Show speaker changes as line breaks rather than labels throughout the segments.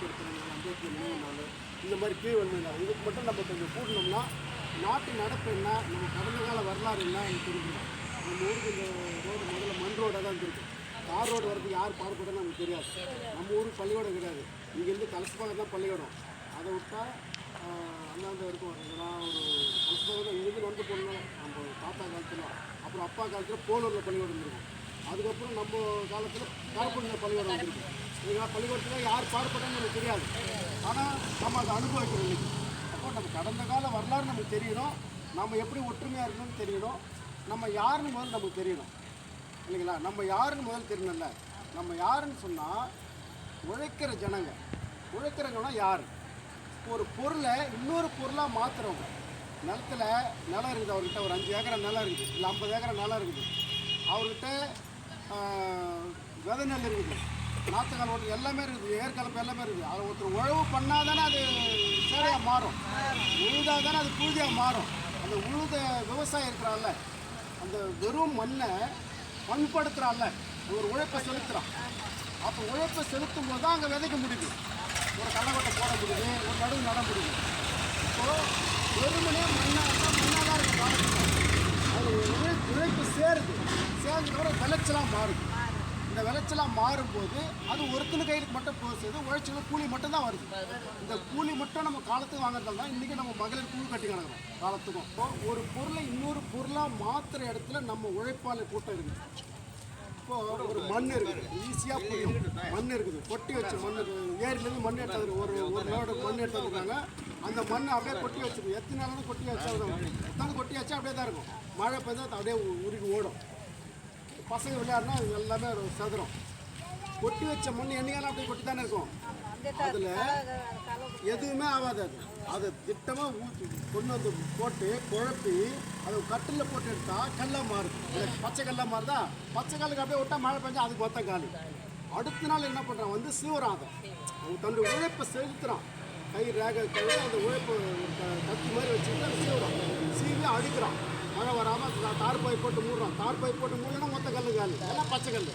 அம்பேத்கர் இந்த மாதிரி கீழ் வந்த இதுக்கு மட்டும் நம்ம கொஞ்சம் கூடணும்னா நாட்டு நடப்பு என்ன நம்ம கடந்த கால வரலாறு என்ன எனக்கு தெரிஞ்சுக்கணும் நம்ம ஊருக்கு இந்த ரோடு முதல்ல மண் ரோடாக தான் இருக்குது தார் ரோடு வரதுக்கு யார் பாடுபட்டன்னு நமக்கு தெரியாது நம்ம ஊருக்கு பள்ளிக்கூடம் கிடையாது இங்கேருந்து கலசப்பாக்கம் தான் பள்ளிக்கூடம் அதை விட்டால் அந்தாண்ட இருக்கும் இதெல்லாம் ஒரு கலசப்பாக்கம் தான் இங்கேருந்து நடந்து போகணும் நம்ம தாத்தா காலத்தில் அப்புறம் அப்பா காலத்தில் போலூரில் பள்ளிக்கூடம் இருக்கும் அதுக்கப்புறம் நம்ம காலத்தில் காரப்பூண்டில் பள்ளிக்கூடம் வந்துருக்கு. இதெல்லாம் பள்ளிக்கூடத்தில் யார் பாடுபட்டான்னு நமக்கு தெரியாது. ஆனால் நம்ம அதை அனுபவிக்கிறோம் இன்னைக்கு. அப்போ நம்ம கடந்த கால வரலாறு நமக்கு தெரியணும். நம்ம எப்படி ஒற்றுமையாக இருக்கணும்னு தெரியணும். நம்ம யாருன்னு முதல் நமக்கு தெரியணும். இல்லைங்களா? நம்ம யாருன்னு முதல் தெரியணும்ல? நம்ம யாருன்னு சொன்னால் உழைக்கிற ஜனங்க. உழைக்கிறவங்கன்னா யார்? ஒரு பொருளை இன்னொரு பொருளாக மாற்றுறவங்க நிலத்துல நிலம் இருக்குது அவர்கிட்ட. ஒரு அஞ்சு ஏக்கரை நிலம் இருக்குது. இல்லை ஐம்பது ஏக்கரை நிலம் இருக்குது. அவர்கிட்ட விதை நெல் இருக்குது. நாற்றுக்கால் ஓட்டு எல்லாமே இருக்குது. ஏற்கலப்பு எல்லாமே இருக்குது. அதை ஒருத்தர் உழவு பண்ணால் தானே அது சேவையாக மாறும். உழுதாக தானே அது புழுதியாக மாறும். அந்த உழுத விவசாயம் இருக்கிறான்ல அந்த வெறும் மண்ணை பண்படுத்துகிறான்ல ஒரு உழைப்பை செலுத்துகிறான் அப்போ உழைப்பை செலுத்தும் போது தான் அங்கே விதைக்க முடியுது. ஒரு கள்ளக்கொட்டை போட முடியுது ஒரு நடுவு நட முடியுது. இப்போது வெறுமனே மண்ணாக இருந்தால் மண்ணாக தான் இருக்குது அது உழைப்பு சேருது. சேர்ந்ததுக்கப்புறம் விளைச்சலாக மாறுது. இந்த விளைச்சலாக மாறும்போது அது ஒருத்தனு கையிலுக்கு மட்டும் போகுது உழைச்சல கூலி மட்டும்தான் வருது. இந்த கூலி மட்டும் நம்ம காலத்துக்கு வாங்குறதால தான் இன்றைக்கி நம்ம மகளிர் கூழ் கட்டி கிடக்கிறோம் காலத்துக்கும். இப்போ ஒரு பொருளை இன்னொரு பொருளாக மாற்றுற இடத்துல நம்ம உழைப்பாளர் கூட்டம் இருக்குது. இப்போது ஒரு மண் இருக்குது. ஈஸியாக புரியும். மண் இருக்குது. கொட்டி வச்ச மண் இருக்குது ஏரியிலேருந்து மண் எடுத்தது ஒரு ஒரு லோடு மண் எடுத்துருக்காங்க அந்த மண் அப்படியே கொட்டி வச்சிருக்கு எத்தனை நாளும் கொட்டி வச்சா எத்தனை கொட்டி வச்சா அப்படியே தான் இருக்கும். மழை பெய்ஞ்சா அப்படியே உருகி ஓடும். பசங்க விளையாடினா அது எல்லாமே ஒரு சதுரம். கொட்டி வச்ச மண் என்னைக்கான அப்படி கொட்டி தானே இருக்கும்? அதில் எதுவுமே ஆகாது அது. அதை திட்டமாக ஊற்றி கொண்டு வந்து போட்டு குழப்பி அதை கட்டில் போட்டு எடுத்தால் கல்லாக மாறுது இல்லை பச்சை கல்லாக மாறுதா? பச்சை கல்லுக்கு அப்படியே விட்டால் மழை பெஞ்சா அதுக்கு மொத்த காலி. அடுத்த நாள் என்ன பண்ணுறான் வந்து சீவரான் அதை அவன் தன்னுடைய உழைப்பை செலுத்துகிறான் கை ரேகை கழுவி அந்த உழைப்பு கத்தி மாதிரி வச்சுக்கிட்டு அதை சீவுறான் சீவி அடிக்கிறான். மழை வராமல் தார் பாய் போட்டு மூடுறோம். தார் பாய் போட்டு மூடலன்னா மொத்த கல்லு கல். எல்லாம் பச்சை கல்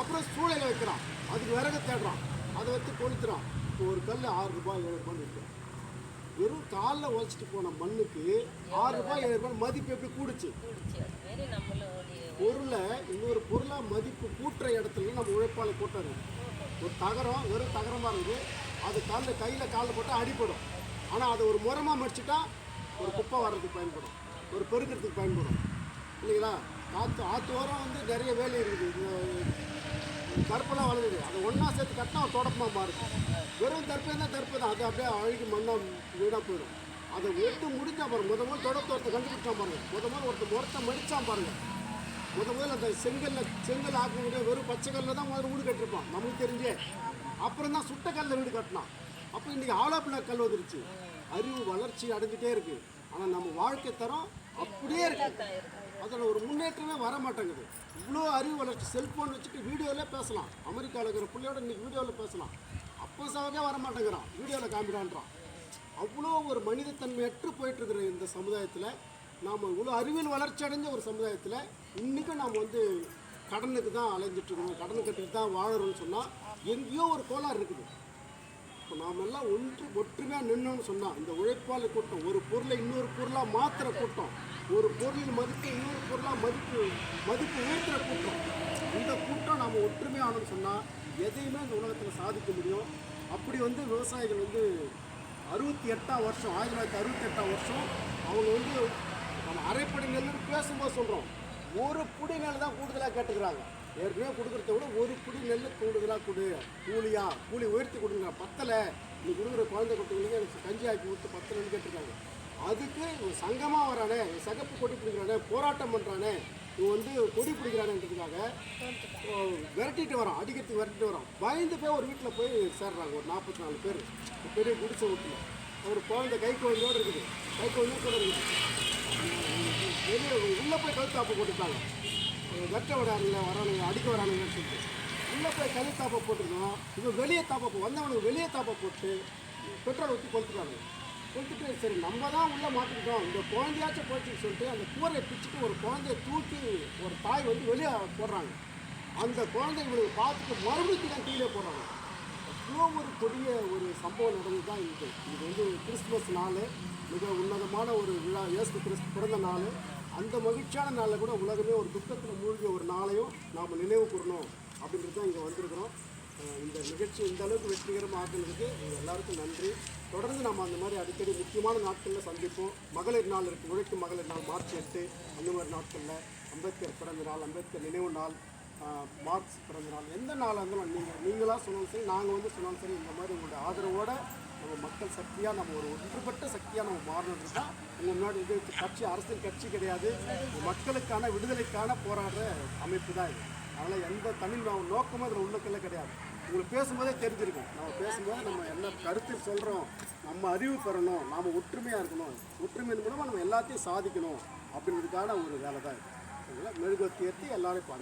அப்புறம் சூளையில் வைக்கிறான். அதுக்கு விறகு தேடுறான். அதை வச்சு கொளுத்துறான். இப்போ ஒரு கல் ஆறு ரூபாய் ஏழு ரூபாய் இருக்கு. வெறும் காலில் உழைச்சிட்டு போன மண்ணுக்கு ஆறு ரூபாய் ஏழு ரூபாய் மதிப்பு எப்படி கூடுச்சு? பொருளை இன்னொரு பொருளாக மதிப்பு கூட்டுற இடத்துல நம்ம உழைப்பால் கூட்டாரு ஒரு தகரம் வெறும் தகரமாக இருக்குது அது காலில் கையில் காலில் போட்டால் அடிபடும். ஆனால் அதை ஒரு முரமாக மடிச்சுட்டா ஒரு குப்பை வர்றதுக்கு பயன்படும். ஒரு பெருக்கிறதுக்கு பயன்படும். இல்லைங்களா? ஆற்று ஆற்று ஓரம் வந்து நிறைய வேலை இருக்குது. கருப்பெல்லாம் வளருது. அதை ஒன்றா சேர்த்து கட்டினா ஒரு தொடப்பமாக மாறுது வெறும் தற்பே தான் தற்பு தான். அது அப்படியே அழுகி மண்ணாக வீடாக போயிடும். அதை எடுத்து முடிஞ்சா பாருங்க. முத முதல் தொடப்பத்தை ஒருத்தர் கண்டுபிடிச்சா பாருங்க. முத முதல் ஒருத்தர் முறத்தை மடிச்சான் பாருங்க. முத முதல்ல அந்த செங்கல்ல செங்கல் ஆக்கக்கூடிய வெறும் பச்சை கல்லில் தான் முதல்ல வீடு கட்டிருப்பான். நமக்கு தெரிஞ்சே. அப்புறம் தான் சுட்ட கல்லில் வீடு கட்டினான். அப்போ இன்றைக்கி ஆலோப்பின கல் வந்துருச்சு. அறிவு வளர்ச்சி அடைஞ்சிட்டே இருக்குது ஆனால் நம்ம வாழ்க்கை தரம் அப்படியே இருக்கு. அதில் ஒரு முன்னேற்றமே வர மாட்டேங்குது இவ்வளோ அறிவு வளர்ச்சி செல்ஃபோன் வச்சுட்டு வீடியோவில் பேசலாம். அமெரிக்காவில் இருக்கிற பிள்ளையோட இன்னைக்கு வீடியோவில் பேசலாம். அப்போ சவகே வர மாட்டேங்கிறான் வீடியோவில் காமிடான்றான். அவ்வளோ ஒரு மனிதத்தன்மையற்று போயிட்டு இந்த சமுதாயத்தில் நாம் இவ்வளோ அறிவியல் வளர்ச்சி அடைஞ்ச ஒரு சமுதாயத்தில் இன்றைக்கும் நாம் வந்து கடனுக்கு தான் அலைஞ்சிட்டு கடன் கட்டிட்டு தான் வாழறோம்னு சொன்னால் எங்கேயோ ஒரு கோளாறு இருக்குது. இப்போ நாம் எல்லாம் ஒன்று ஒற்றுமையாக நின்னோம்னு சொன்னால் இந்த உழைப்பாளர் கூட்டம் ஒரு பொருளை இன்னொரு பொருளாக மாற்றுற கூட்டம் ஒரு பொருளின் மதிப்பை இன்னொரு பொருளாக மதிப்பு மதிப்பு உயர்த்துற கூட்டம். இந்த கூட்டம் நாம் ஒற்றுமையானோம்னு சொன்னால் எதையுமே இந்த உலகத்தில் சாதிக்க முடியும். அப்படி வந்து விவசாயிகள் வந்து அறுபத்தி எட்டாம் வருஷம் ஆயிரத்தி தொள்ளாயிரத்தி அறுபத்தி எட்டாம் வருஷம் அவங்க வந்து நம்ம அரைப்படை நெல்லுன்னு பேசும்போது சொல்கிறோம் ஒரு புடி நெல் தான் கூடுதலாக கேட்டுக்கிறாங்க. ஏற்கனவே கொடுக்குறத விட ஒரு குடி நெல் கூடுதலாக கொடு. கூலியா? கூலி உயர்த்தி கொடுங்க. பத்தலை. நீ கொடுக்குற குழந்தை குட்டிங்களுக்கு எனக்கு கஞ்சி ஆக்கி விட்டு பத்தலைன்னு கேட்டிருக்காங்க. அதுக்கு இவன் சங்கமாக வரானே. இவன் சகப்பு கொடி பிடிக்கிறானே. போராட்டம் பண்ணுறானே இவன் வந்து கொடி பிடிக்கிறானேன்றதுக்காக விரட்டிட்டு வரான். அடிக்கிறதுக்கு விரட்டிட்டு வரான். பயந்து போய் ஒரு வீட்டில் போய் சேர்றாங்க. ஒரு நாற்பத்தி நாலு பேர் பெரிய குடிச்ச வீட்டில் ஒரு குழந்தை கை குழந்தையோடு இருக்குது. கை குழந்தையோட கூட இருக்குது. வெளியே உள்ளே போய் கழுத்தாப்பு போட்டுட்டாங்க. வெட்ட விடாருங்க வரானுங்க அடிக்க வரானுங்கன்னு சொல்லிட்டு. உள்ளே போய் கழு தாப்பை போட்டிருந்தோம் இவன் வெளியே தாப்பை வந்தவனுக்கு வெளியே தாப்பை போட்டு பெட்ரோல் ஊற்றி கொளுத்துட்டாங்க கொளுத்துட்டு சரி நம்ம தான் உள்ளே மாட்டிக்கிட்டோம். இந்த குழந்தையாச்சும் போச்சுன்னு சொல்லிட்டு அந்த கூரையை பிச்சுட்டு ஒரு குழந்தைய தூக்கி ஒரு தாய் வந்து வெளியே போடுறாங்க. அந்த குழந்தை இவனுக்கு பார்த்துட்டு மறுபடியும் தான் கீழே போடுறாங்க. அவ்வளோ ஒரு கொடிய ஒரு சம்பவம் நடந்து தான் இது. இது வந்து கிறிஸ்துமஸ் நாள் மிக உன்னதமான ஒரு விழா இயேசு கிறிஸ்து பிறந்த நாள். அந்த மகிழ்ச்சியான நாளில் கூட உலகமே ஒரு துக்கத்தில் மூழ்கிய ஒரு நாளையும் நாம் நினைவு கூறணும் அப்படின்றது தான் இங்கே வந்திருக்கிறோம். இந்த நிகழ்ச்சி இந்த அளவுக்கு வெற்றிகரமாக ஆக்குனதுக்கு எல்லாருக்கும் நன்றி. தொடர்ந்து நம்ம அந்த மாதிரி அடிக்கடி முக்கியமான நாட்களில் சந்திப்போம். மகளிர் நாள் இருக்குது உழைக்கும் மகளிர் நாள் மார்ச் எட்டு அந்த மாதிரி நாட்களில். அம்பேத்கர் பிறந்த நாள் அம்பேத்கர் நினைவு நாள் மார்க்ஸ் பிறந்த நாள் எந்த நாளாக இருந்தாலும் நீங்கள் நீங்களாக சொன்னாலும் சரி நாங்கள் வந்து சொன்னாலும் சரி இந்த மாதிரி உங்களோட ஆதரவோடு நம்ம மக்கள் சக்தியாக நம்ம ஒரு ஒன்றுபட்ட சக்தியாக நம்ம மாறணும் தான் உங்கள் முன்னாடி இது கட்சி அரசியல் கட்சி கிடையாது. மக்களுக்கான விடுதலைக்கான போராடுற அமைப்பு தான் இது. அதனால் எந்த தமிழ் நோக்கமும் அதில் உள்ளுக்குள்ள கிடையாது. உங்களுக்கு பேசும்போதே தெரிஞ்சிருக்கும். நம்ம பேசும்போது நம்ம என்ன கருத்து சொல்கிறோம் நம்ம அறிவு பெறணும் நாம் ஒற்றுமையாக இருக்கணும். ஒற்றுமையின் மூலமாக நம்ம எல்லாத்தையும் சாதிக்கணும் அப்படின்றதுக்கான ஒரு வேலை தான் இருக்குது மெழுகுவத்தி ஏற்றி எல்லாரும் இப்போ